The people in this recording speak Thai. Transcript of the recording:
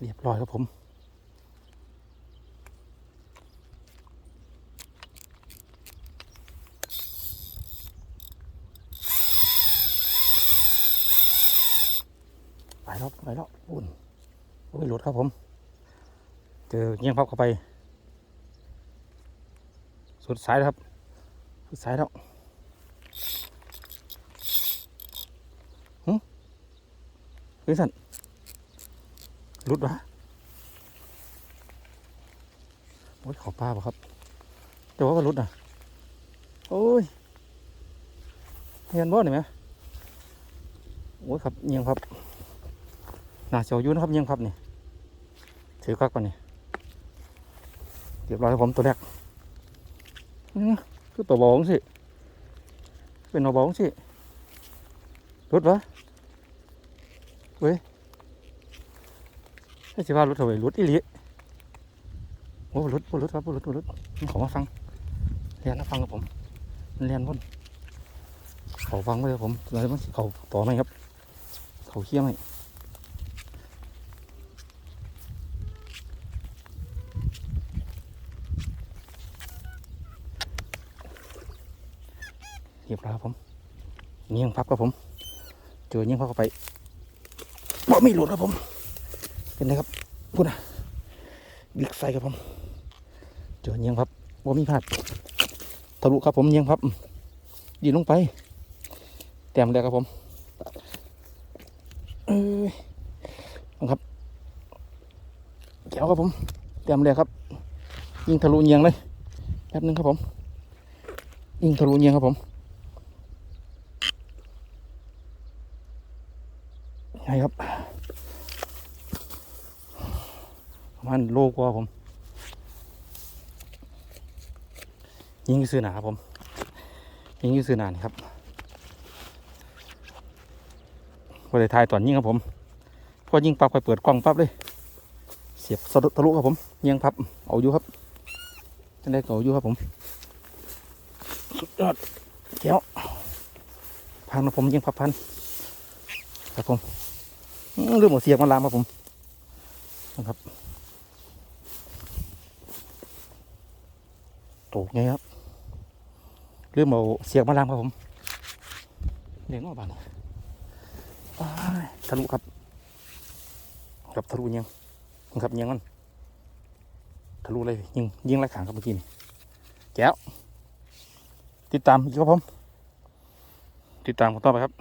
เรียบร้อยครับผม ไปแล้วไปแล้วอุ่นโอ้ยหลุดครับผม เจอเงี้ยงพับเข้าไป สุดสายครับ สุดสายแล้วหึเฮ้ยสัน หลุดวะโอ้ยขอป้าป่ะครับเดี๋ยวว่ามันหลุดอะ โอ้ยเห็นบ่หนิไหมโอ้ยครับเงียงพับน่าเสียวอยุ่นครับเงียงพับนี่ถือคักก่อนนี่เรียบร้อยครับผมตัวแรกคือตัวบองสิ เป็นตัวบองสิรุดวะเว้ย ไอ้สิว่ารุดเถอยรุดอีหลีโอ้รุดบ่รุดครับบ่รุดบ่รุดมันเขอมาฟังเรียนมาฟังกับผมเรียนบนเขาฟังไว้ครับผมแล้วมันเขาต่อไหมครับ เขาเคี้ยวไหมเรียบร้อยครับผมเงี้ยงพับครับผม เจอเงี้ยงพับเข้าไปบ่มีหลุดครับผม เป็นไงครับพูดนะบิ๊กไซครับผมเจอเงี้ยงพับบ่ามีพลาดทะลุครับผมเงี้ยงพับยืนลงไป แต้มเลยครับผมเออครับแก้วครับผมแต้มเลยครับ ยิงทะลุเงียงเลยแป๊บนึงครับผม ยิงทะลุเงียงครับผมใช่ครับ ประมาณโลกว่าผม ยิงยู่ซื้อหนาครับผม ยิงยู่ซื้อหนานี่ครับพอได้ทายตอนยิงครับผมพอยิงปั๊บไปเปิดกล้องปั๊บเลย เสียบสะดุดทะลุครับผมยิงพับเอาอยู่ครับจะได้ก็เอาอยู่ครับผม สุดยอดเจ้าพันครับผมยิงพับพันครับผมอื้อลืมหมดเสียบมาลามครับผมนะครับ ตกไงครับลืมเอาเสียบมาลามครับผมเลี้ยงว่าบานนี่อ้ายทะลุครับครับทะลุยิงครับยิงมันทะลุเลยยิงยิงไรขางครับเมื่อกี้นี่แก้วติดตามอีกครับผมติดตามกันต่อไปครับ